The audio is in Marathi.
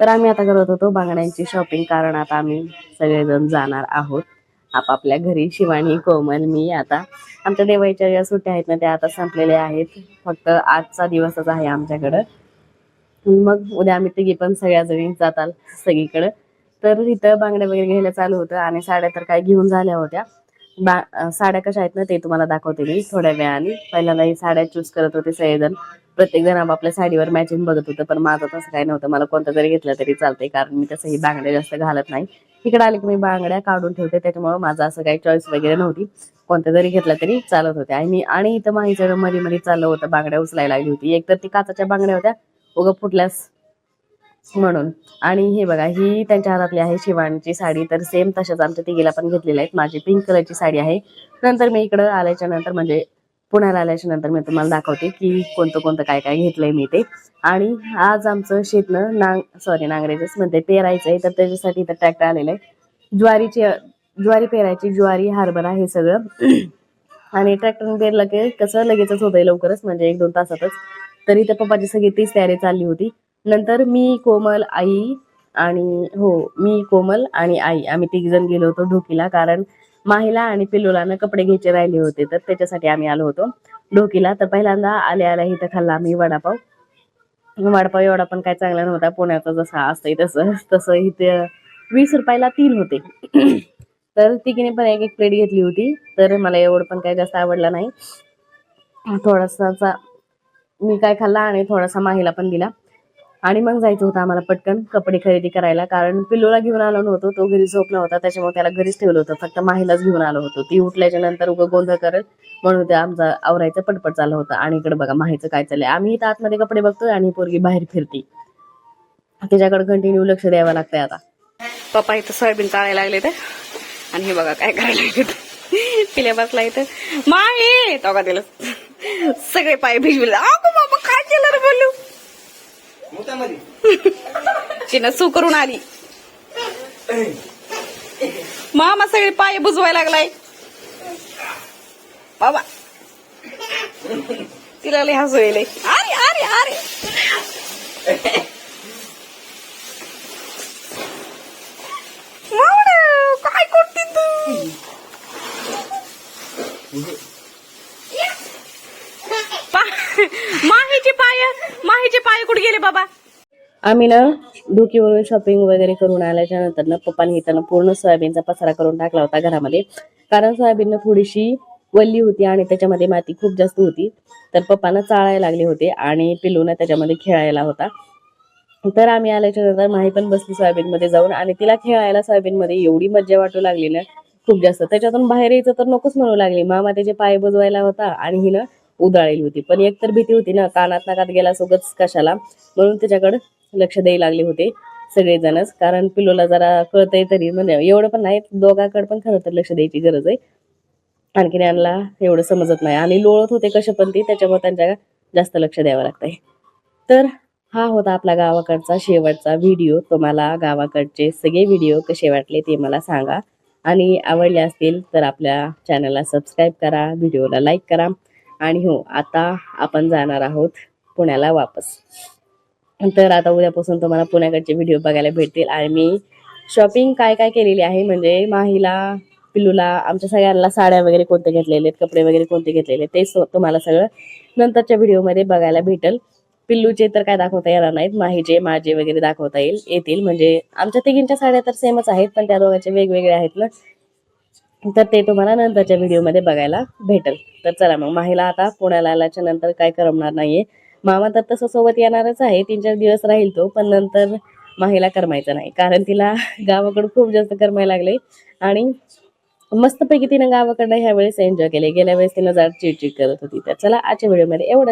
तर आम्ही आता करत होतो बांगड्यांची शॉपिंग कारण आता आम्ही सगळेजण जाणार आहोत. आपापल्या घरी शिवानी कोमल मी आता. आमच्या देवाईच्या ज्या सुट्ट्या आहेत ना त्या आता संपलेल्या आहेत. फक्त आजचा दिवसच आहे आमच्याकडं. मग उद्या आम्ही तिघी पण सगळ्या जणी जाताल सगळीकडं. तर इथं बांगड्या वगैरे घ्यायला चालू होतं आणि साड्या तर काय घेऊन झाल्या होत्या. बा साड्या कशा आहेत ना ते तुम्हाला दाखवते मी थोड्या वेळाने. पहिल्यांदा साड्या चूज करत होते सगळेजण. प्रत्येक जण आपापल्या साडीवर मॅचिंग बघत होतं पण माझं तसं काही नव्हतं. मला कोणतं जरी घेतलं तरी चालतंय कारण मी तसंही बांगड्या जास्त घालत नाही. तिकडे आले की मी बांगड्या काढून ठेवते त्याच्यामुळे माझं असं काही चॉईस वगैरे नव्हती. कोणत्या जरी घेतलं तरी चालत होते. आणि आणि इथं माहीचं मध्ये मध्ये चाललं होतं बांगड्या उचलायला लागली होती. एक तर ती काचाच्या बांगड्या होत्या उगं फुटल्यास म्हणून. आणि हे बघा ही त्यांच्या हातातली आहे शिवानीची साडी तर सेम तशाच आमच्या तिघीला पण घेतलेल्या आहेत. माझी पिंक कलरची साडी आहे. नंतर मी इकडं आल्याच्यानंतर म्हणजे पुण्याला आल्याच्यानंतर मी तुम्हाला दाखवते की कोणतं कोणतं काय काय घेतलंय मी ते. आणि आज आमचं शेतनं नांग सॉरी नांगरेचंच म्हणते पेरायचंय तर त्याच्यासाठी इथं ट्रॅक्टर आलेलं आहे. ज्वारीची ज्वारी पेरायची ज्वारी हरभरा हे सगळं. आणि ट्रॅक्टरने पेरलं की कसं लगेचच होतंय लवकरच म्हणजे एक दोन तासातच. तरी त्या पप्पाची सगळी तीच तयारी चालली होती. नंतर मी कोमल आई आणि हो मी कोमल आणि आई आम्ही तिघ जण गेलो होतो ढोकीला. कारण माहिला आणि पिल्लूला कपडे घ्यायचे राहिले होते तर त्याच्यासाठी आम्ही आलो होतो ढोकीला. तर पहिल्यांदा आले आल्या इथं खाल्ला आम्ही वडापाव. वडापाव एवढा पण काय चांगला नव्हता पुण्याचा जसा असतंय तसं तसं इथे वीस रुपयाला तीन होते. तर तिकीने पण एक एक प्लेट घेतली होती तर मला एवढं पण काही जास्त आवडला नाही. थोडासा मी काय खाल्ला आणि थोडासा माहीला पण दिला. आणि मग जायचं होतं आम्हाला पटकन कपडे खरेदी करायला कारण पिल्लूला घेऊन आलो नव्हतो तो घरी झोपला होता त्याच्यामुळे त्याला घरीच ठेवलं होतं फक्त माहीलाच घेऊन आलो होतो. ती उठल्याच्या नंतर उगं गोंधळ करत म्हणून ते आमचा आवरायचं पटपट चाललं होतं. आणि इकडे बघा माहीचं काय चाललंय? आम्ही इथं आतमध्ये कपडे बघतोय आणि पोरगी बाहेर फिरती. तिच्याकडे कंटिन्यू लक्ष द्यावं लागतंय आता. पप्पा इथं सोयाबीन चाळायला लागले तर आणि हे बघा काय करायला लागले पिल्या बसला इथं. माही तो का दिलं? सगळे पाय भिजविला अगो बाबा काय केलं रे बोलू चिना सू करून आली. मामा सगळे पाय बुजवायला लागलाय. बाबा. तिला लय हसू येईल अरे अरे अरे काय करते तू? माहीचे पाय माहीचे पाय कुठे गेले बाबा? आम्ही ना डोकीवरून शॉपिंग वगैरे करून आल्याच्यानंतर ना पप्पाने येताना पूर्ण सोयाबीनचा पसारा करून टाकला होता घरामध्ये. कारण सोयाबीन थोडीशी वल्ली होती आणि त्याच्यामध्ये माती खूप जास्त होती. तर पप्पांना चाळायला लागले होते आणि पिल्लूनं त्याच्यामध्ये खेळायला होता. तर आम्ही आल्याच्यानंतर माही पण बसली सोयाबीनमध्ये जाऊन आणि तिला खेळायला सोयाबीनमध्ये एवढी मज्जा वाटू लागली ना खूप जास्त. त्याच्यातून बाहेर यायचं तर नकोच म्हणू लागली. मामा त्याचे पाय बुजवायला होता आणि हिनं उदाळलेली होती. पण एक तर भीती होती ना कानात नाकात गेला सोबत कशाला? म्हणून त्याच्याकडे लक्ष द्यायला लागले होते सगळेजणच. कारण पिलोला जरा कळतंय तरी म्हणजे एवढं पण नाही दोघाकडे पण खरं तर लक्ष द्यायची गरज आहे. आणखीन यांना एवढं समजत नाही. आणि लोळत होते कसे पण ती त्याच्यामुळे त्यांच्या जास्त लक्ष द्यावं लागतंय. तर हा होता आपला गावाकडचा शेवटचा व्हिडिओ. तुम्हाला गावाकडचे सगळे व्हिडिओ कसे वाटले ते मला सांगा. आणि आवडले असतील तर आपल्या चॅनलला सबस्क्राईब करा व्हिडिओला लाईक करा. आणि हो आता आपण जाणार आहोत पुण्याला वापस. तर आता उद्यापासून तुम्हाला पुण्याकडचे व्हिडिओ बघायला भेटतील. आणि मी शॉपिंग काय काय केलेली आहे? म्हणजे माहीला पिल्लूला आमच्या सगळ्यांना साड्या वगैरे कोणते घेतलेले आहेत कपडे वगैरे कोणते घेतलेले आहेत ते तुम्हाला सगळं नंतरच्या व्हिडिओमध्ये बघायला भेटेल. पिल्लूचे तर काय दाखवता येणार नाहीत माहीचे माझे वगैरे दाखवता येईल येतील. म्हणजे आमच्या तिघींच्या साड्या तर सेमच आहेत पण त्या दोघांचे वेगवेगळे आहेत ना. तर ते तुम्हाला नंतरच्या व्हिडिओमध्ये बघायला भेटेल. तर चला मग माहीला आता पुण्याला आल्याच्यानंतर काय करमणार नाहीये. मामा तर तसं सोबत येणारच आहे तीन चार दिवस राहील तो पण नंतर माहीला करमायचं नाही. कारण तिला गावाकडं खूप जास्त करमायला लागले आणि मस्तपैकी तिनं गावाकडनं ह्या वेळेस एन्जॉय केले गेल्या वेळेस तिनं जरा चिडचिड करत होती. तर चला आजच्या व्हिडिओमध्ये एवढंच.